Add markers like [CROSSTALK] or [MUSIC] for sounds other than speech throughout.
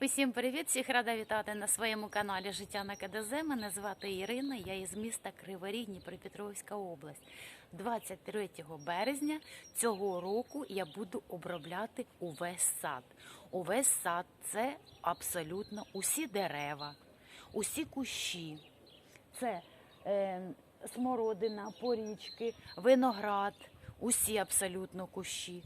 Усім привіт! Всіх рада вітати на своєму каналі Життя на КДЗ. Мене звати Ірина. Я із міста Криворіг, Дніпропетровська область. 23 березня цього року я буду обробляти увесь сад. Увесь сад це абсолютно усі дерева, усі кущі. Це е, смородина, порічки, виноград, усі абсолютно кущі.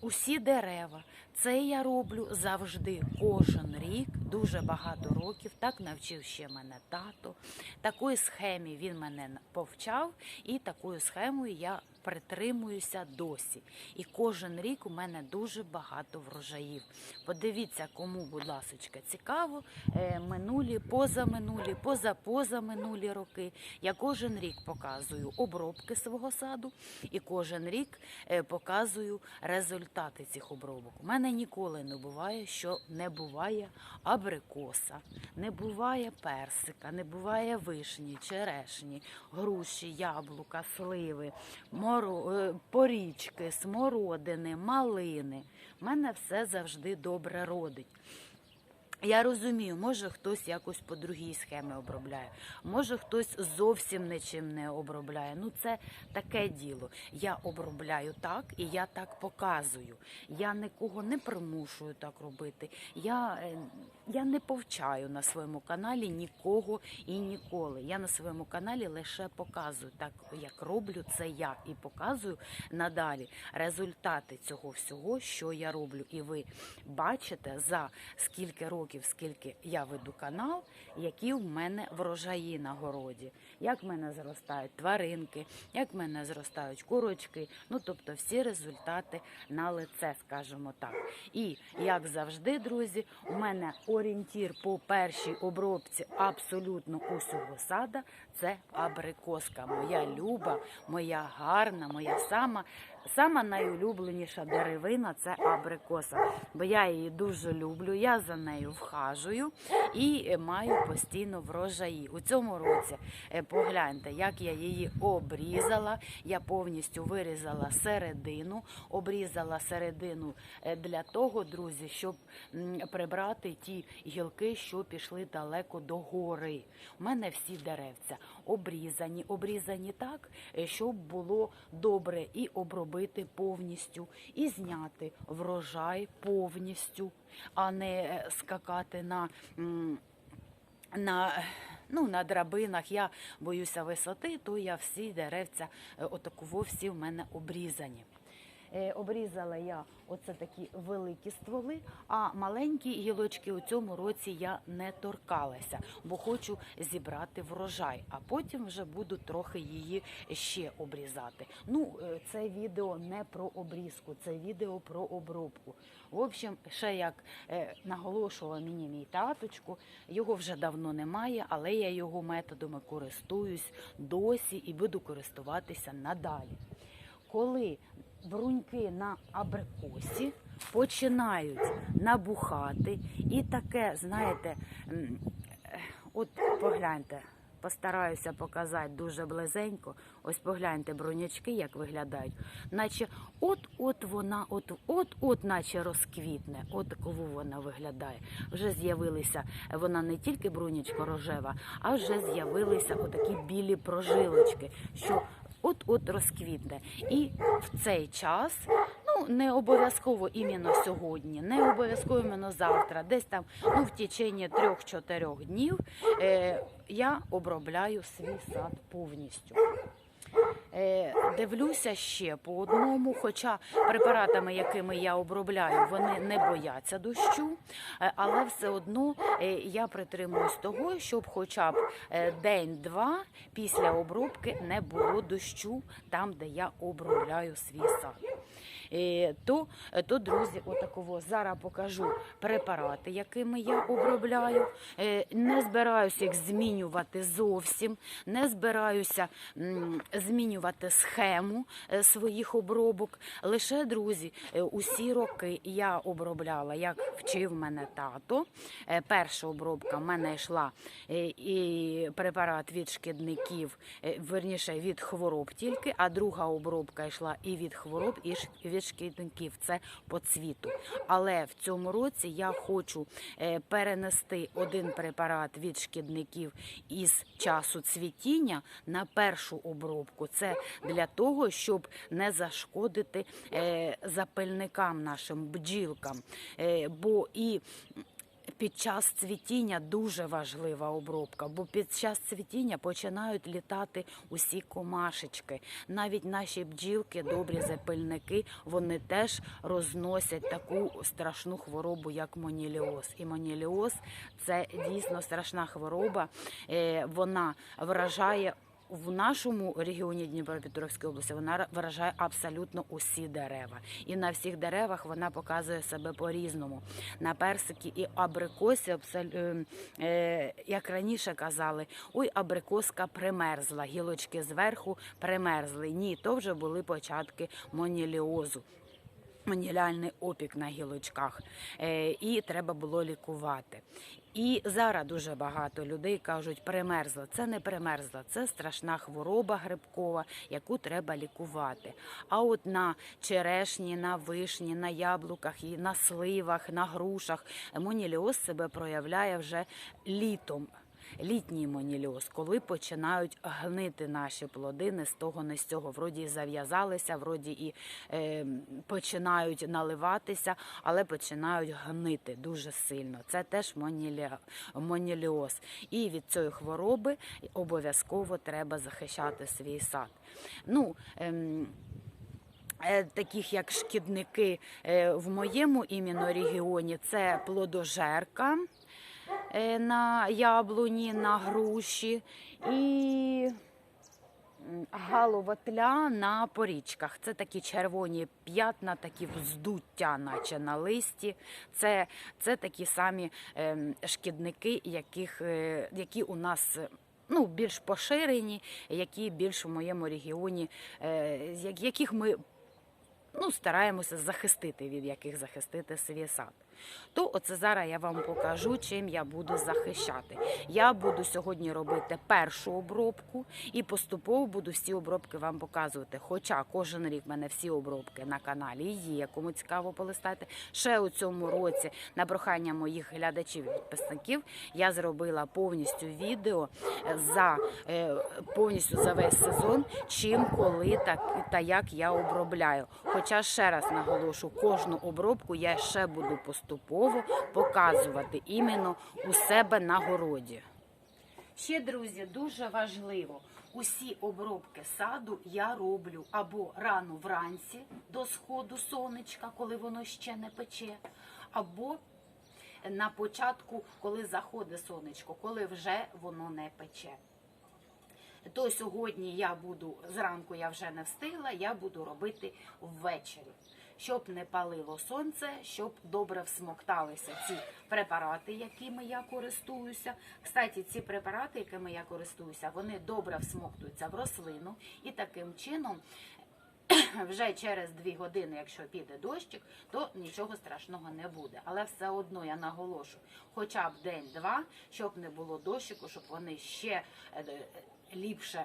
Усі дерева. Це я роблю завжди, кожен рік, дуже багато років. Так навчив ще мене тато. Такої схемі він мене повчав, і такою схемою я притримуюся досі. І кожен рік у мене дуже багато врожаїв. Подивіться, кому, будь ласка, цікаво. е, Минулі, позаминулі, позапозаминулі роки. Я кожен рік показую обробки свого саду і кожен рік е, показую результати цих обробок. У мене ніколи не буває, що не буває абрикоса, не буває персика, не буває вишні, черешні, груші, яблука, сливи, моро, е, порічки, смородини, малини. У мене все завжди добре родить. Я розумію, може хтось якось по другій схемі обробляє, може хтось зовсім нічим не обробляє. Ну це таке діло. Я обробляю так і я так показую. Я нікого не примушую так робити. Я, е, я не повчаю на своєму каналі нікого і ніколи. Я на своєму каналі лише показую так, як роблю це я, і показую надалі результати цього всього, що я роблю. І ви бачите за скільки років, скільки я веду канал, які в мене врожаї на городі, як в мене зростають тваринки, як в мене зростають курочки. Ну тобто всі результати на лице, скажімо так. І як завжди, друзі, у мене орієнтір по першій обробці абсолютно усього сада це абрикоска. Моя люба, моя гарна, моя сама. Сама найулюбленіша деревина це абрикоса, бо я її дуже люблю. Я за нею вхажую і маю постійно врожаї. У цьому році е, погляньте, як я її обрізала. Я повністю вирізала середину, обрізала середину е, для того, друзі, щоб прибрати ті гілки, що пішли далеко до гори. У мене всі деревця обрізані, обрізані так, е, щоб було добре і обробити повністю, і зняти врожай повністю, а не е, скакати на. на, ну, на драбинах я боюся висоти, то я всі деревця е, отаково всі в мене обрізані. Е, Обрізала я оце такі великі стволи, а маленькі гілочки у цьому році я не торкалася, бо хочу зібрати врожай, а потім вже буду трохи її ще обрізати. Ну, е, це відео не про обрізку, це відео про обробку. В общем, ще як е, наголошувала мені мій таточку, його вже давно немає, але я його методами користуюсь досі і буду користуватися надалі. Коли бруньки на абрикосі починають набухати, і таке, знаєте, е, от погляньте, постараюся показати дуже близенько. Ось погляньте брунячки, як виглядають, наче от-от вона, от, от-от, наче розквітне, от такову вона виглядає. Вже з'явилися вона не тільки брунячко рожева, а вже з'явилися отакі білі прожилочки, що от-от розквітне. І в цей час, ну не обов'язково іменно сьогодні, не обов'язково іменно завтра, десь там ну, в течение трьох-чотирьох днів е, я обробляю свій сад повністю. Е, Дивлюся ще по одному, хоча препаратами, якими я обробляю, вони не бояться дощу, е, але все одно е, я притримуюсь того, щоб хоча б день-два після обробки не було дощу там, де я обробляю свій сад. Е, То, то, друзі, отаково зараз покажу препарати, якими я обробляю. Е, Не збираюся їх змінювати зовсім, не збираюся змінювати схему е, своїх обробок. Лише, друзі, е, усі роки я обробляла, як вчив мене тато. Е, Перша обробка в мене йшла е, і препарат від шкідників, е, верніше від хвороб тільки, а друга обробка йшла і від хвороб, і ш- шкідників, це по цвіту. Але в цьому році я хочу е, перенести один препарат від шкідників із часу цвітіння на першу обробку. Це для того, щоб не зашкодити е, запильникам нашим бджілкам. Е, Бо і під час цвітіння дуже важлива обробка, бо під час цвітіння починають літати усі комашечки. Навіть наші бджілки, добрі запильники, вони теж розносять таку страшну хворобу, як моніліоз. І моніліоз це дійсно страшна хвороба. Е, Вона вражає. В нашому регіоні Дніпропетровської області вона виражає абсолютно усі дерева, і на всіх деревах вона показує себе по-різному. На персики і абрикосі, е, е, як раніше казали, ой, абрикоска примерзла, гілочки зверху примерзли. Ні, то вже були початки моніліозу. Моніляльний опік на гілочках, е, і треба було лікувати. І зараз дуже багато людей кажуть, примерзла. Це не примерзла, це страшна хвороба грибкова, яку треба лікувати. А от на черешні, на вишні, на яблуках, і на сливах, на грушах моніліоз себе проявляє вже літом. Літній моніліоз, коли починають гнити наші плоди, не з того, не з цього. Вроді зав'язалися, вроді і е, починають наливатися, але починають гнити дуже сильно. Це теж монілі... моніліоз. І від цієї хвороби обов'язково треба захищати свій сад. Ну, ем, е, Таких як шкідники е, в моєму іменно регіоні, це плодожерка на яблуні, на груші і м, галоватля на порічках. Це такі червоні п'ятна, такі вздуття, наче на листі. Це, це такі самі ем, шкідники, яких, е, які у нас. е, Ну, більш поширені, які більш в моєму регіоні, е, яких ми ну, стараємося захистити, від яких захистити свій сад. То оце зараз я вам покажу, чим я буду захищати. Я буду сьогодні робити першу обробку і поступово буду всі обробки вам показувати. Хоча кожен рік в мене всі обробки на каналі є, кому цікаво полистати. Ще у цьому році, на прохання моїх глядачів і підписників, я зробила повністю відео за е, повністю за весь сезон, чим, коли так та як я обробляю. Хоча ще раз наголошу, кожну обробку я ще буду поступово показувати іменно у себе на городі. Ще, друзі, дуже важливо. Усі обробки саду я роблю або рано вранці до сходу сонечка, коли воно ще не пече, або на початку, коли заходить сонечко, коли вже воно не пече. То сьогодні я буду зранку, я вже не встигла, я буду робити ввечері, щоб не палило сонце, щоб добре всмокталися ці препарати, якими я користуюся. Кстати, ці препарати, якими я користуюся, вони добре всмоктуються в рослину і таким чином. [CLEARS THROAT] Вже через дві години, якщо піде дощик, то нічого страшного не буде. Але все одно я наголошу, хоча б день-два, щоб не було дощику, щоб вони ще е, ліпше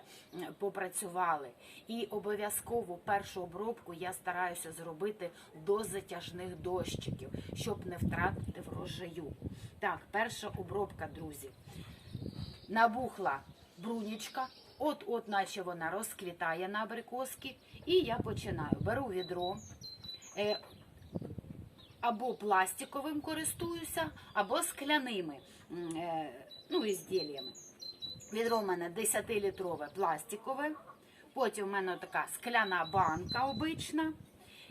попрацювали. І обов'язково першу обробку я стараюся зробити до затяжних дощиків, щоб не втратити врожаю. Так, перша обробка, друзі. Набухла брунічка, от-от, наче вона розквітає на абрикоски. І я починаю. Беру відро. Е, або пластиковим користуюся, або скляними е, ну, ізділлями. Відро в мене 10-літрове пластикове. Потім в мене така скляна банка обична.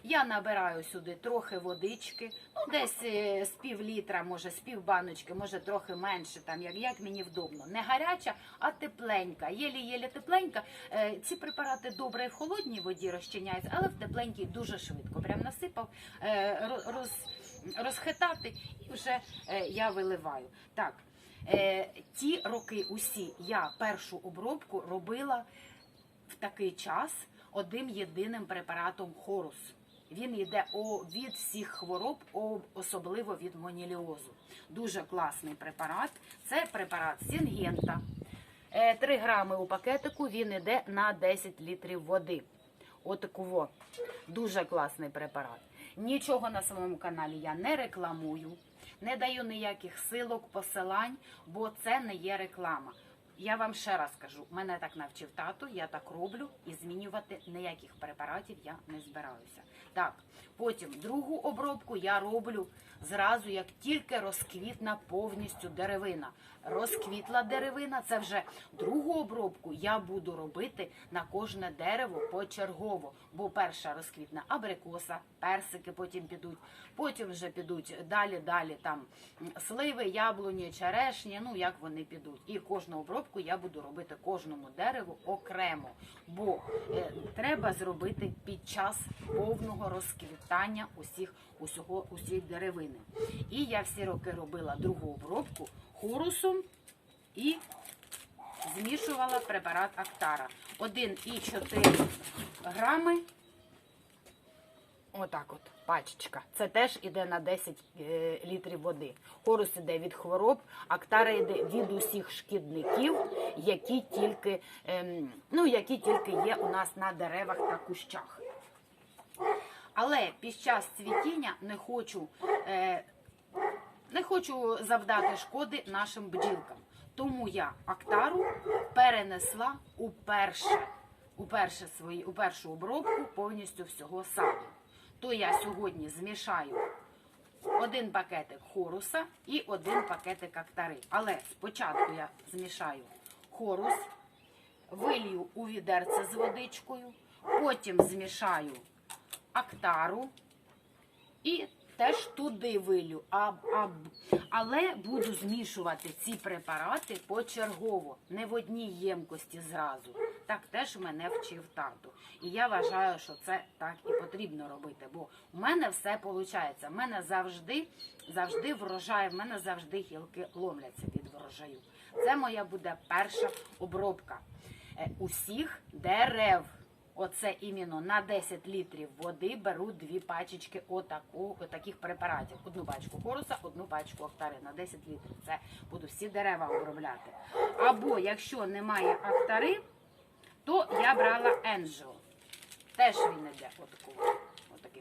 Я набираю сюди трохи водички, ну десь е, з пів літра, може, з пів баночки, може трохи менше, там як, як мені вдобно. Не гаряча, а тепленька. Єлі-єлі тепленька. Е, ці препарати добре в холодній воді розчиняються, але в тепленькій дуже швидко. Прям насипав, е, роз, розхитати і вже я виливаю. Так, ті роки усі я першу обробку робила в такий час одним єдиним препаратом хорус. Він йде від всіх хвороб, особливо від моніліозу. Дуже класний препарат. Це препарат Сінгента. Е, 3 грами у пакетику він йде на 10 літрів води. Отакого. Дуже класний препарат. Нічого на своєму каналі я не рекламую, не даю ніяких силок, посилань, бо це не є реклама. Я вам ще раз кажу, мене так навчив тато, я так роблю і змінювати ніяких препаратів я не збираюся. Так, потім другу обробку я роблю зразу, як тільки розквітна повністю деревина. Розквітла деревина, це вже другу обробку я буду робити на кожне дерево почергово. Бо перша розквітне абрикоса, персики потім підуть, потім вже підуть далі, далі там сливи, яблуні, черешні, ну як вони підуть. І кожну обробку я буду робити кожному дереву окремо. Бо е, треба зробити під час повного розквітання усіх усього усіх деревини. І я всі роки робила другу обробку хорусом і змішувала препарат Актара. 1,4 грами. Отак от, пачечка. Це теж іде на 10 е, літрів води. Хорус іде від хвороб, актара йде від усіх шкідників, які тільки, ем, ну, які тільки є у нас на деревах та кущах. Але під час цвітіння не хочу, е, не хочу завдати шкоди нашим бджілкам. Тому я актару перенесла у перше, свої, у першу обробку повністю всього саду. То я сьогодні змішаю один пакетик хоруса і один пакетик актари. Але спочатку я змішаю хорус, вилью у відерце з водичкою, потім змішаю актару і теж туди вилю. А, а, але буду змішувати ці препарати почергово, не в одній ємкості зразу. Так теж мене вчив тато. І я вважаю, що це так і потрібно робити. Бо в мене все виходить. В мене завжди, завжди врожай, в мене завжди гілки ломляться від врожаю. Це моя буде перша обробка е, усіх дерев. Оце іменно на 10 літрів води беру дві пачечки отаку, отаких препаратів. Одну пачку хоруса, одну пачку актари на 10 літрів. Це буду всі дерева обробляти. Або якщо немає актари, то я брала Енджел. Теж він іде отакого.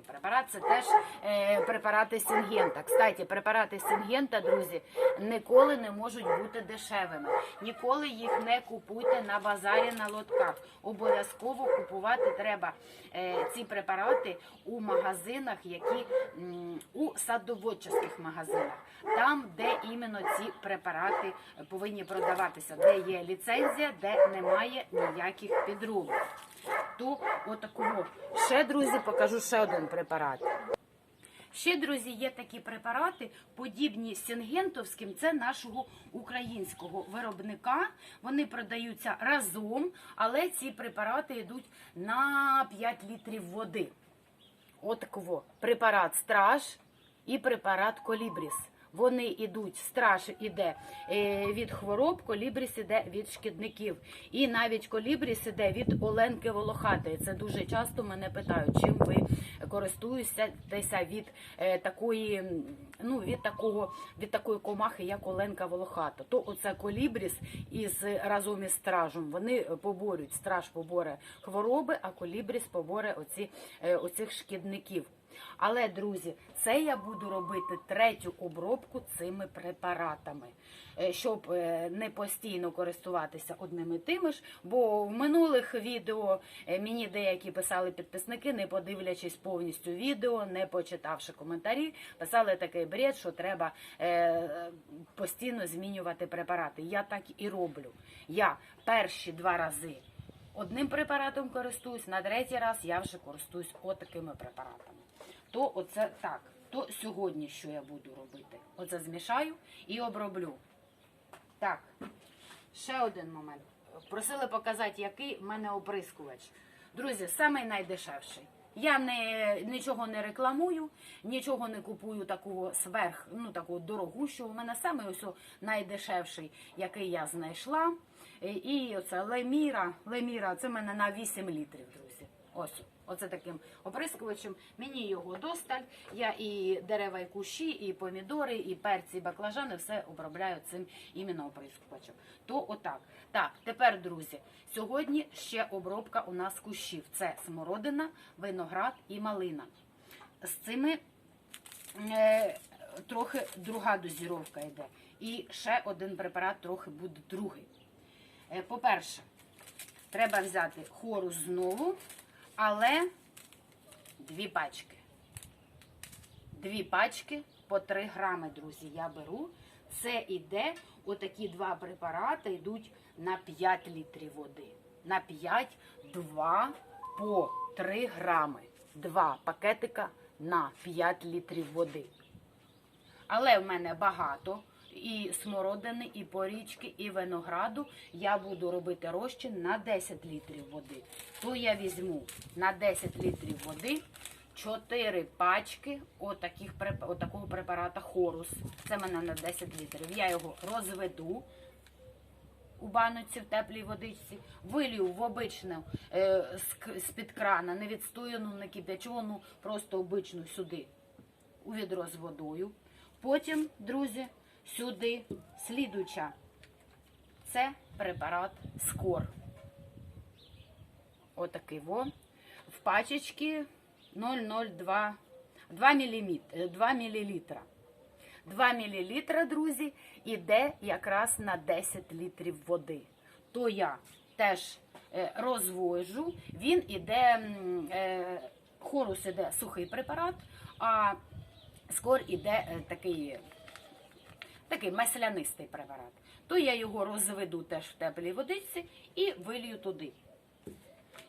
Препарат. Це теж е, препарати Сінгента. Кстати, препарати Сінгента, друзі, ніколи не можуть бути дешевими. Ніколи їх не купуйте на базарі на лотках. Обов'язково купувати треба е, ці препарати у магазинах, які у садоводчих магазинах, там, де іменно ці препарати повинні продаватися, де є ліцензія, де немає ніяких підробок. То отакого. Ще, друзі, покажу ще один препарат. Ще, друзі, є такі препарати, подібні сінгентовським, це нашого українського виробника. Вони продаються разом, але ці препарати йдуть на 5 літрів води. Отакого. Препарат страж і препарат колібріс. Вони йдуть, страж іде е, від хвороб, колібріс іде від шкідників. І навіть колібріс іде від Оленки Волохатої. Це дуже часто мене питають, чим ви користуєтеся від е, такої, ну від такого, від такої комахи, як Оленка Волохата. То оце колібріс із разом із стражем. Вони поборють, страж поборе хвороби, а колібріс поборе оці, е, оцих шкідників. Але, друзі, це я буду робити третю обробку цими препаратами, е, щоб е, не постійно користуватися одними тими ж. Бо в минулих відео е, мені деякі писали підписники, не подивлячись повністю відео, не почитавши коментарі, писали такий бред, що треба постійно змінювати препарати. Я так і роблю. Я перші два рази одним препаратом користуюсь, на третій раз я вже користуюсь отакими препаратами. То оце так. То сьогодні що я буду робити? Оце змішаю і оброблю. Так, ще один момент. Просили показати, який в мене оприскувач. Друзі, самий найдешевший. Я не, нічого не рекламую, нічого не купую такого сверх, ну такого дорогущого. У мене саме ось найдешевший, який я знайшла. І- оце Леміра. Леміра, це в мене на 8 літрів, друзі. Ось. Оце таким оприскувачем. Мені його досталь. Я і дерева, і кущі, і помідори, і перці, і баклажани все обробляю цим іменно оприскувачем. То отак. Так, тепер, друзі, сьогодні ще обробка у нас кущів. Це смородина, виноград і малина. З цими е, трохи друга дозіровка йде. І ще один препарат трохи буде другий. Е, По-перше, треба взяти хорус знову, але дві пачки. Дві пачки по 3 грами, друзі, я беру. Це іде, отакі два препарати йдуть на 5 літрів води. На 5, 2 по 3 грами. Два пакетика на 5 літрів води. Але в мене багато і смородини, і порічки, і винограду. Я буду робити розчин на 10 літрів води. То я візьму на 10 літрів води 4 пачки отаких, отакого препарата Хорус. Це в мене на 10 літрів. Я його розведу у баночці в теплій водичці, вилію в обичну е, з-під крана, не відстояну, не кип'ячену, просто обичну сюди у відро з водою. Потім, друзі, сюди слідуча. Це препарат Скор. Отакий во. В пачечки 0,02 2 мл. 2 мл. 2 мл, друзі, іде якраз на 10 літрів води. То я теж е, розвожу. Він іде, е, хорус іде сухий препарат, а скор іде е, такий, такий маслянистий препарат. То я його розведу теж в теплій водичці і вилью туди.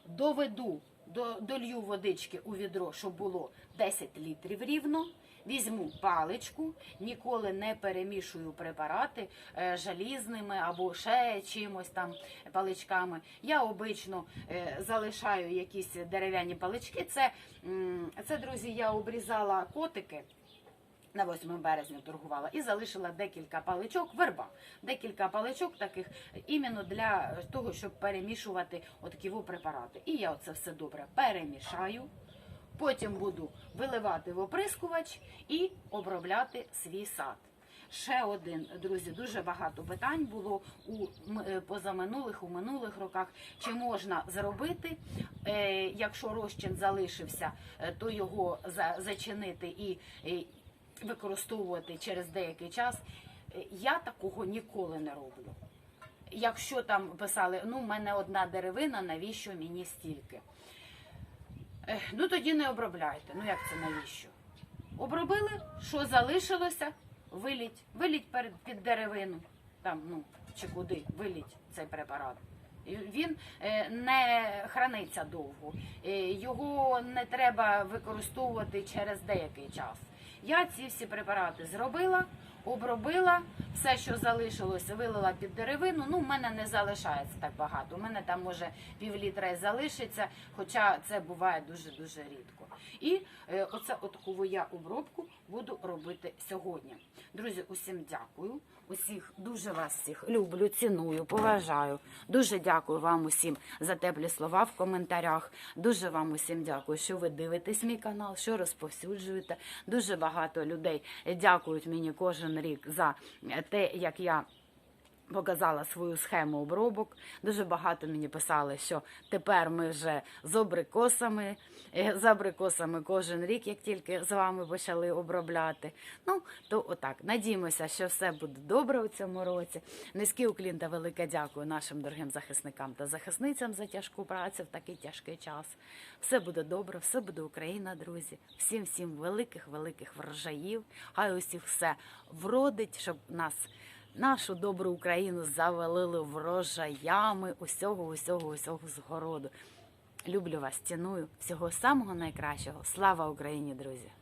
Доведу, до, долью водички у відро, щоб було 10 літрів рівно. Візьму паличку, ніколи не перемішую препарати е, жалізними або ще чимось там паличками. Я обично е, залишаю якісь дерев'яні палички. Це, це, друзі, я обрізала котики. На 8 березня торгувала і залишила декілька паличок, верба, декілька паличок таких іменно для того, щоб перемішувати отакі во препарати. І я оце все добре перемішаю. Потім буду виливати в оприскувач і обробляти свій сад. Ще один, друзі, дуже багато питань було у е, позаминулих, у минулих роках. Чи можна зробити, е, якщо розчин залишився, е, то його зачинити і використовувати через деякий час. Е, Я такого ніколи не роблю. Якщо там писали, ну, в мене одна деревина, навіщо мені стільки? Ну тоді не обробляйте. Ну як це навіщо? Обробили, що залишилося, виліть, виліть перед під деревину, там, ну, чи куди, виліть цей препарат. Він е, не храниться довго, Е, його не треба використовувати через деякий час. Я ці всі препарати зробила, обробила, все, що залишилось, вилила під деревину. Ну, в мене не залишається так багато. У мене там може пів літра і залишиться, хоча це буває дуже-дуже рідко. І е, оце отаку я обробку буду робити сьогодні. Друзі, усім дякую. Усіх дуже вас всіх люблю, ціную, поважаю. Дуже дякую вам усім за теплі слова в коментарях. Дуже вам усім дякую, що ви дивитесь мій канал, що розповсюджуєте. Дуже багато людей дякують мені кожен рік за те, як я. Показала свою схему обробок. Дуже багато мені писали, що тепер ми вже з абрикосами, е, з абрикосами кожен рік, як тільки з вами почали обробляти. Ну, то отак. Надіємося, що все буде добре у цьому році. Низький уклін та велике дякую нашим дорогим захисникам та захисницям за тяжку працю в такий тяжкий час. Все буде добре, все буде Україна, друзі. Всім всім великих, великих врожаїв. Хай усіх все вродить, щоб нас нашу добру Україну завалили врожаями усього, усього, усього згороду. Люблю вас, ціную. Всього самого найкращого. Слава Україні, друзі!